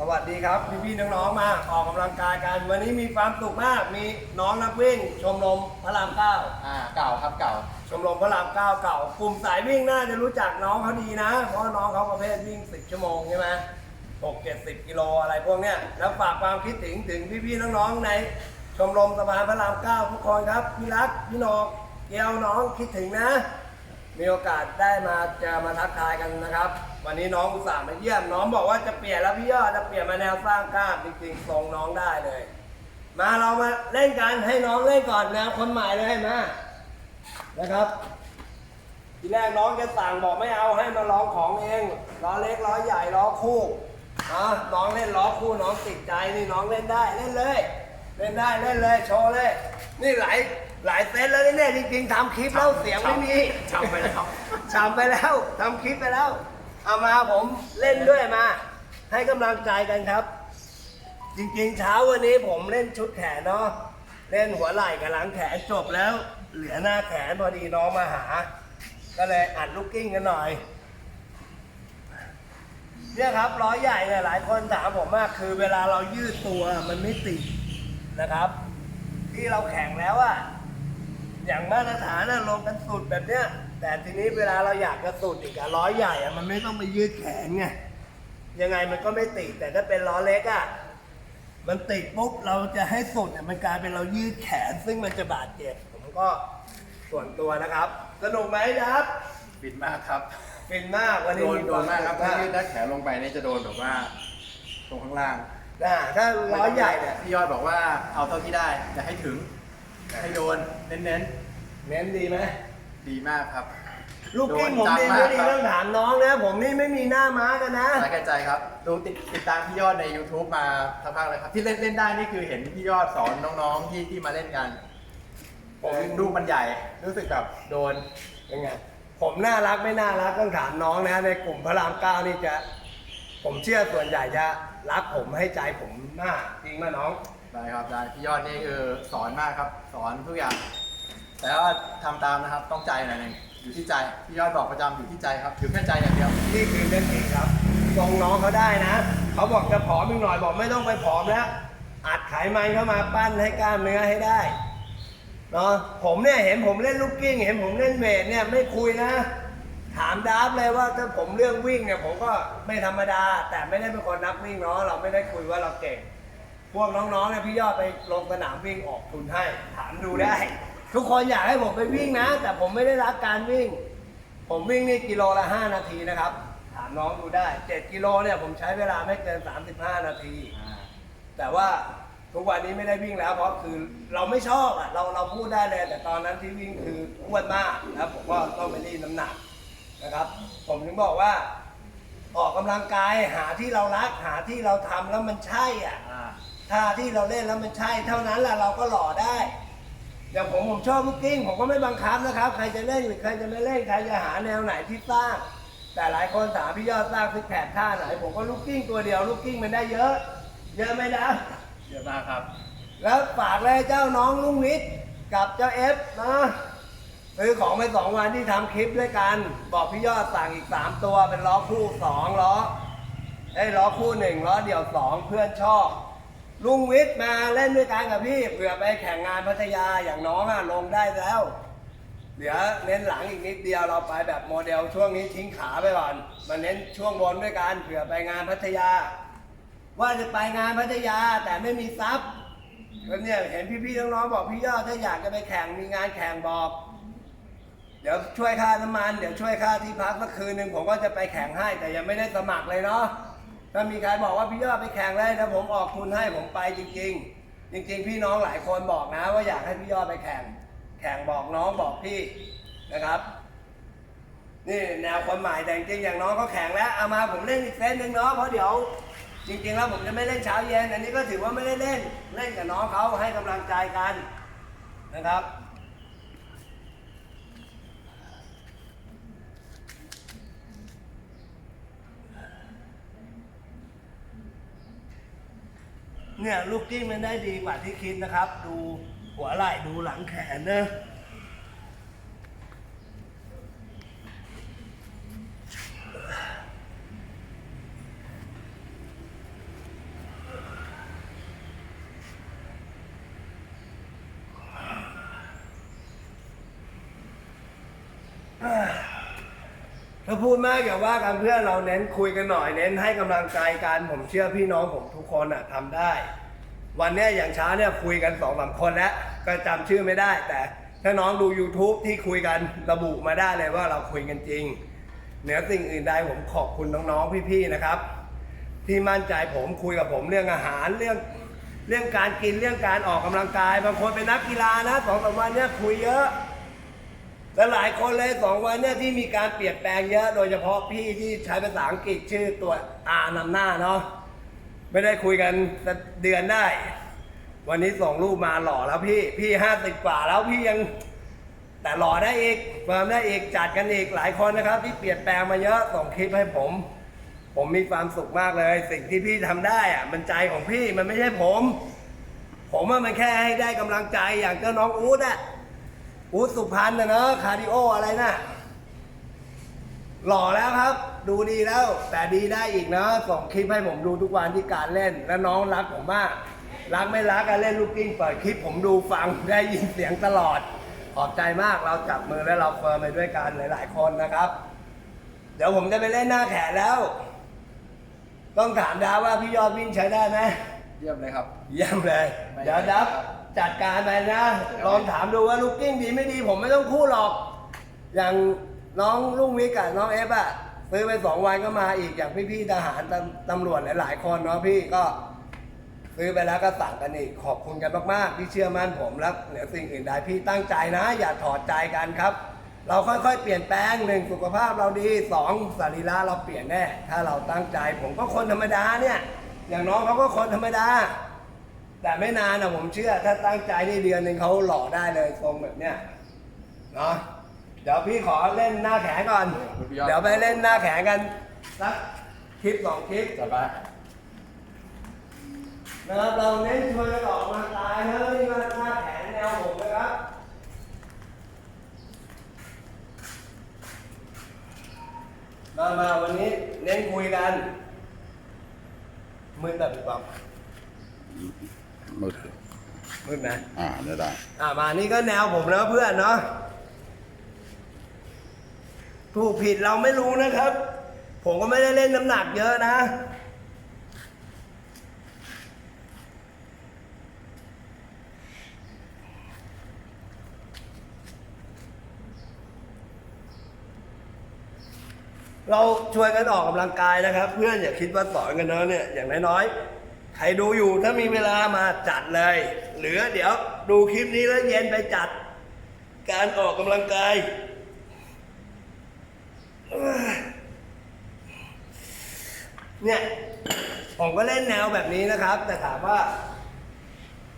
สวัสดีครับพี่พี่ๆน้องๆมาออกกำลังกายกัน วันนี้มีความสุขมาก มีน้องนักวิ่ง ชมรมพระรามเก้าอ่าเก่าครับเก่า ชมรมพระรามเก้าเก่ากลุ่มสายวิ่งน่าจะรู้จักน้องเขาดีนะ เพราะน้องเขาประเภทวิ่ง10ชั่วโมงใช่ไหมหกเจ็ดสิบกิโลอะไรพวกเนี้ยแล้วฝากความคิดถึงถึงพี่ๆน้องๆในชมรมสะพานพระรามเก้าทุกคนครับพี่รักพี่นอกเกียวน้องคิดถึงนะ มีโอกาสได้มาเจะมาทักทายกันนะครับวันนี้น้องอุตส่าห์มาเยี่ยมน้องบอกว่าจะเปลี่ยนแล้วพี่ยอดจะเปลี่ยนมาแนวสร้างกล้ามจริงๆทรงน้องได้เลย มาเรามาเล่นกันให้น้องเล่นก่อนแนวคนใหม่เลยมานะครับ ทีแรกน้องจะสั่งบอกไม่เอาให้มาลองของเองล้อเล็กล้อใหญ่ล้อคู่อะน้องเล่นล้อคู่น้องติดใจนี่น้องเล่นได้เล่นเลย เล่นได้เล่นเลยโชว์เลย นี่หลายหลายเซตแล้วเนี่ยจริงๆทำคลิปแล้วเสียงไม่มีจำไปแล้วฉ่ำไปแล้วทำคลิปไปแล้ว เอามาผมเล่นด้วยมา ให้กำลังใจกันครับ จริงๆเช้าวันนี้ผมเล่นชุดแขนเนาะเล่นหัวไหล่กับหลังแขนจบแล้ว เหลือหน้าแขนพอดีน้องมาหา ก็เลยอัดลูกกิ้งกันหน่อยเนี่ยครับร้อยใหญ่เนี่ยหลายคนถามผมมากคือเวลาเรายืดตัวมันไม่ติดนะครับ ที่เราแข่งแล้วอะ อย่างมาตรฐานน่ะลงกันสุดแบบเนี้ย แต่ทีนี้เวลาเราอยากจะสุดอีกอะร้อยใหญ่อะมันไม่ต้องไปยืดแขนไงยังไงมันก็ไม่ติดแต่ถ้าเป็นล้อเล็กอะมันติดปุ๊บเราจะให้สุดเนี่ยมันกลายเป็นเรายืดแขน ซึ่งมันจะบาดเจ็บผมก็ส่วนตัวนะครับ สนุกไหมครับบินมากครับฟินมากวันนี้โดนโดนมากครับคถ้าวามยืสุดขด้านแขนลงไปนี่จะโดนแบบว่า ตรงข้างล่างอ่าถ้าร้อยใหญ่เนี่ย พี่ยอดบอกว่าเอาเท่าที่ได้อย่าให้ถึง ให้โดนเน้นเน้นดีไหมๆดีมากครับลูกกิ้งผมโดนจัดีงมากไม่ดีครับต้องถามน้องนะผมนี่ไม่มีหน้าม้ากันนะสายกระใจครับ ดูติดติดตามพี่ยอดใน YouTube มาสักพักเลยครับ ที่เล่นเล่นได้นี่คือเห็นพี่ยอดสอนน้องๆที่ที่มาเล่นกัน ผมดูมันใหญ่รู้สึกแบบโดนยังไงผมน่ารักไม่น่ารักต้องถามน้องนะ ในกลุ่มพระรามเก้านี่จะ ผมเชื่อส่วนใหญ่จะรักผมให้ใจผมมากจริงไหมน้อง ได้ครับได้พี่ยอดนี่คือสอนมากครับ สอนทุกอย่าง แต่ว่าทำตามนะครับต้องใจหน่อยหนึ่งอยู่ที่ใจพี่ยอดบอกประจำอยู่ที่ใจครับอยู่แค่ใจอย่างเดียว นี่คือเรื่องจริงครับทรงน้องเขาได้นะ เขาบอกจะผอมอีกหน่อยบอกไม่ต้องไปผอมแล้วอัดไขมันเข้ามาปั้นให้กล้ามเนื้อให้ได้เนาะผมเนี่ยเห็นผมเล่นลูกกิ้ง เห็นผมเล่นเวทเนี่ยไม่คุยนะ ถามดาฟเลยว่าถ้าผมเรื่องวิ่งเนี่ยผมก็ไม่ธรรมดา แต่ไม่ได้เป็นคนนักวิ่งเนาะเราไม่ได้คุยว่าเราเก่ง พวกน้องๆเนี่ยพี่ยอดไปลงสนามวิ่งออกทุนให้ ถามดูได้ ทุกคนอยากให้ผมไปวิ่งนะ แต่ผมไม่ได้รักการวิ่ง ผมวิ่งนี่กิโลละ 5 นาทีนะครับ ถามน้องดูได้ 7 กิโลเนี่ยผมใช้เวลาไม่เกิน 35 นาที แต่ว่าทุกวันนี้ไม่ได้วิ่งแล้วเพราะคือเราไม่ชอบอะเราเราพูดได้เลย แต่ตอนนั้นที่วิ่งคืออ้วนมากแล้วผมก็ต้องไปรีดน้ำหนักนะครับ ผมถึงบอกว่า ออกกำลังกายหาที่เรารักหาที่เราทำแล้วมันใช่อะ ถ้าที่เราเล่นแล้วมันใช่ เท่านั้นแหละเราก็หล่อได้อย่างผมผมชอบลูกกิ้งผมก็ไม่บังคับนะครับ ใครจะเล่นหรือใครจะไม่เล่นใครจะหาแนวไหนที่สร้าง แต่หลายคนถามพี่ยอดสร้างซิกแพคท่าไหนผมก็ลูกกิ้งตัวเดียวลูกกิ้งมันได้เยอะ เยอะไหมนะเยอะมากครับ แล้วฝากเลยเจ้าน้องลุงนิดกับเจ้าเอฟนะซื้อของไปสองวันที่ทำคลิปด้วยกัน บอกพี่ยอดสั่งอีกสามตัวเป็นล้อคู่สองล้อไอ้ยล้อคู่หนึ่งล้อเดี่ยวสองเพื่อนชอบ ลุงวิทย์มาเล่นด้วยกันกับพี่เผื่อไปแข่งงานพัทยาอย่างน้องอะลงได้แล้วเดี๋ยวเน้นหลังอีกนิดเดียวเราไปแบบโมเดลช่วงนี้ทิ้งขาไปก่อนมาเน้นช่วงบนด้วยกันเผื่อไปงานพัทยา ว่าจะไปงานพัทยาแต่ไม่มีทรัพย์ก็เนี่ยเห็นพี่ๆน้องๆบอกพี่ยอดถ้าอยากจะไปแข่งมีงานแข่งบอก เดี๋ยวช่วยค่าน้ำมันเดี๋ยวช่วยค่าที่พักสักคืนหนึ่งผมก็จะไปแข่งให้แต่ยังไม่ได้สมัครเลยเนาะ ถ้ามีใครบอกว่าพี่ยอดไปแข่งเลยถ้าผมออกทุนให้ผมไปจริง ๆ จริง ๆ พี่น้องหลายคนบอกนะ ว่าอยากให้พี่ยอดไปแข่ง แข่งบอกน้องบอกพี่นะครับ นี่แนวคนใหม่แต่จริงอย่างน้องก็แข่งแล้วเอามาผมเล่นอีกเซตหนึ่งเนาะเพราะเดี๋ยว จริง ๆ แล้วผมจะไม่เล่นเช้าเย็นอันนี้ก็ถือว่าไม่ได้เล่นเล่นกับน้องเขาให้กำลังใจกันนะครับ เนี่ยลูกกิ้งมันได้ดีกว่าที่คิดนะครับ ดูหัวไหล่ดูหลังแขนนะ พูดมากอย่าว่ากันเพื่อนเราเน้นคุยกันหน่อยเน้นให้กำลังใจกันผมเชื่อพี่น้องผมทุกคนอะทำได้ วันเนี้ยอย่างเช้าเนี่ยคุยกันสองสามคนแล้วก็จำชื่อไม่ได้ แต่ถ้าน้องดู YouTube ที่คุยกันระบุมาได้เลยว่าเราคุยกันจริงเหนือสิ่งอื่นใดผมขอบคุณน้องๆพี่ๆนะครับ ที่มั่นใจผมคุยกับผมเรื่องอาหารเรื่องเรื่องการกินเรื่องการออกกำลังกาย บางคนเป็นนักกีฬานะสองสามวันเนี่ยคุยเยอะ และหลายคนเลยสองวันเนี่ยที่มีการเปลี่ยนแปลงเยอะ โดยเฉพาะพี่ที่ใช้ภาษาอังกฤษชื่อตัวอานำหน้าเนาะไม่ได้คุยกันเดือนได้ วันนี้ส่งรูปมาหล่อแล้วพี่พี่ห้าสิบกว่าแล้วพี่ยังแต่หล่อได้อีกเฟิร์มได้อีกจัดกันอีกหลายคนนะครับ ที่เปลี่ยนแปลงมาเยอะส่งคลิปให้ผม ผมมีความสุขมากเลย สิ่งที่พี่ทำได้อะมันใจของพี่มันไม่ใช่ผม ผมว่ามันแค่ให้ได้กำลังใจอย่างเจ้าน้องอู๊ดอะ อู๊ดสุพรรณนะเนอะคาร์ดิโออะไรนะหล่อแล้วครับ ดูดีแล้ว แต่ดีได้อีกนะส่งคลิปให้ผมดูทุกวันที่การเล่น แล้วน้องรักผมมาก รักไม่รักการเล่นลูกกิ้งเปิดคลิปผมดูฟังได้ยินเสียงตลอด ขอบใจมากเราจับมือและเราเฟิร์มไปด้วยกันหลาย ๆ คนนะครับ เดี๋ยวผมจะไปเล่นหน้าแขนแล้ว ต้องถามดาวว่าพี่ยอดวิ่งใช้ได้ไหมเยี่ยมเลยครับ เยี่ยมเลยไม่เดี๋ยวดับ จัดการไปนะ ลองถามดูว่าลูกกิ้งดีไม่ดี ผมไม่ต้องพูดหรอก อย่างน้องลุงวิกกับน้องเอฟอะซื้อไปสองวันก็มาอีกอย่างพี่ๆทหารตำตำรวจหลายๆคนเนาะพี่ก็ซื้อไปแล้วก็สั่งกันอีกขอบคุณกันมากๆที่เชื่อมั่นผมแล้วเหนือสิ่งอื่นใดพี่ตั้งใจนะ อย่าถอดใจกันครับ เราค่อยๆเปลี่ยนแปลงหนึ่งสุขภาพเราดีสองสรีระเราเปลี่ยนแน่ ถ้าเราตั้งใจผมก็คนธรรมดาเนี่ย อย่างน้องเขาก็คนธรรมดา แต่ไม่นานนะผมเชื่อ ถ้าตั้งใจนี่เดือนหนึ่งเขาหล่อได้เลยทรงแบบเนี้ยเนาะเดี๋ยวพี่ขอเล่นหน้าแขนก่อนคุณพี่ยอดเดี๋ยวไปเล่นหน้าแขนกันสักคลิปสองคลิปจัดไปนะครับเราเน้นชวนกันออกกำลังกายเฮ้ยมาหน้าแขนแนวผมนะครับมามาวันนี้เน้นคุยกันมืดแบบพี่ป๊อป มืดมืดไหมอ่าเดี๋ยวได้อ่ามานี่ก็แนวผมแล้วเพื่อนเนาะถูกผิดเราไม่รู้นะครับ ผมก็ไม่ได้เล่นน้ำหนักเยอะนะ เราช่วยกันออกกำลังกายนะครับ เพื่อนอย่าคิดว่าสอนกันเนอะเนี่ยอย่างน้อยๆ ใครดูอยู่ถ้ามีเวลามาจัดเลยหรือเดี๋ยวดูคลิปนี้แล้วเย็นไปจัด การออกกำลังกายเอ้ยเนี่ยผมก็เล่นแนวแบบนี้นะครับ แต่ถามว่า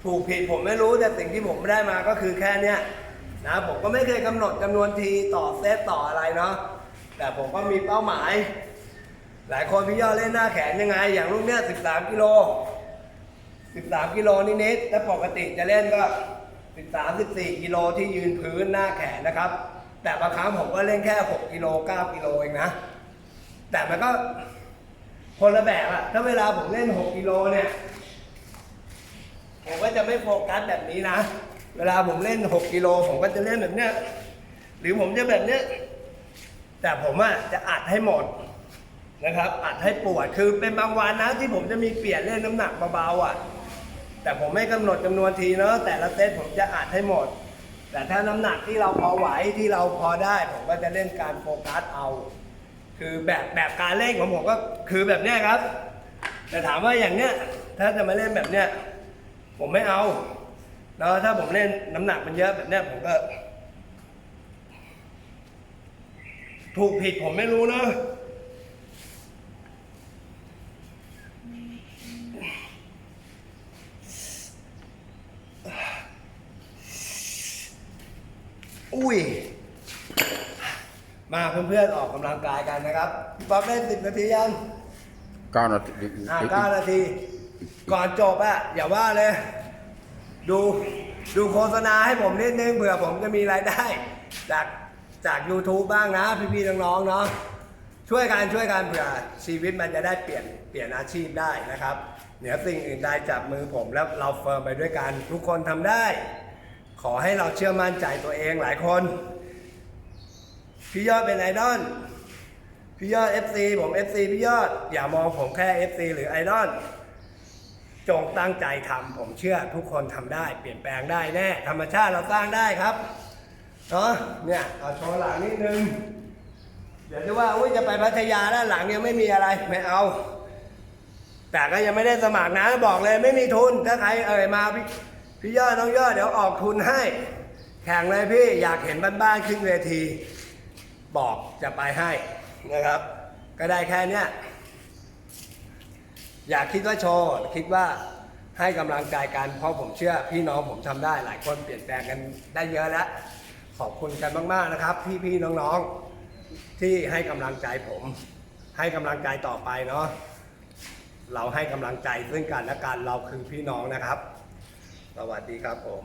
ถูกผิดผมไม่รู้แต่สิ่งที่ผมได้มาก็คือแค่เนี้ยนะผมก็ไม่เคยกำหนดจำนวนทีต่อเซตต่ออะไรเนาะแต่ผมก็มีเป้าหมาย หลายคนพี่ยอดเล่นหน้าแขนยังไง อย่างลูกเนี้ย13กิโล 13 กิโลนิดๆแต่ปกติจะเล่นก็ 13 14 กิโลที่ยืนพื้นหน้าแขนนะครับ แต่บางครั้งผมก็เล่นแค่ 6 กิโล 9 กิโลเองนะ แต่มันก็คนละแบบอะถ้าเวลาผมเล่น 6 กิโลเนี่ย ผมก็จะไม่โฟกัสแบบนี้นะ เวลาผมเล่น 6 กิโล ผมก็จะเล่นแบบเนี้ย หรือผมจะแบบเนี้ย แต่ผมอะจะอัดให้หมดนะครับอัดให้ปวดคือเป็นบางวันนะที่ผมจะมีเปลี่ยนเล่นน้ำหนักเบาๆอะ แต่ผมไม่กำหนดจำนวนทีเนาะแต่ละเซตผมจะอัดให้หมด แต่ถ้าน้ำหนักที่เราพอไหวที่เราพอได้ผมก็จะเล่นการโฟกัสเอา คือแบบแบบการเล่นของผมก็คือแบบเนี้ยครับ แต่ถามว่าอย่างเนี้ยถ้าจะมาเล่นแบบเนี้ยผมไม่เอาแล้วถ้าผมเล่นน้ำหนักมันเยอะแบบเนี้ยผมก็ ถูกผิดผมไม่รู้นะ อุ้ย มาเพื่อนๆออกกำลังกายกันนะครับพี่ป๊อปได้สิบนาทียังเก้านาทีอ่าเก้านาที ก่อนจบอะอย่าว่าเลย ดูดูโฆษณาให้ผมนิดนึงเผื่อผมจะมีรายได้ จากจาก YouTube บ้างนะ พี่ๆน้องๆเนาะช่วยกันช่วยกันเผื่อชีวิตมันจะได้เปลี่ยนเปลี่ยนอาชีพได้นะครับ เหนือสิ่งอื่นใดจับมือผมแล้วเราเฟิร์มไปด้วยกันทุกคนทำได้ ขอให้เราเชื่อมั่นใจตัวเองหลายคน พี่ยอดเป็นไอดอลพี่ยอด FC ผม FC พี่ยอด อย่ามองผมแค่ FC หรือไอดอลจงตั้งใจทำผมเชื่อทุกคนทำได้ เปลี่ยนแปลงได้แน่ ธรรมชาติเราสร้างได้ครับเนาะเนี่ยเอาโชว์หลังนิดนึง เดี๋ยวจะว่าอุ้ยจะไปพัทยาแล้วหลังยังไม่มีอะไรไม่เอา แต่ก็ยังไม่ได้สมัครนะบอกเลยไม่มีทุนถ้าใครเอ่ยมาพี่ พี่ยอดน้องยอดเดี๋ยวออกทุนให้ แข่งเลยพี่อยากเห็นบ้านๆขึ้นเวที บอกจะไปให้นะครับ ก็ได้แค่เนี้ยอยากคิดว่าโชว์คิดว่าให้กำลังใจกันเพราะผมเชื่อ พี่น้องผมทำได้หลายคนเปลี่ยนแปลงกันได้เยอะแล้ว ขอบคุณกันมากๆนะครับ พี่ๆน้องๆที่ให้กำลังใจผม ให้กำลังใจต่อไปเนาะเราให้กำลังใจซึ่งกันและกันเราคือพี่น้องนะครับ สวัสดีครับผม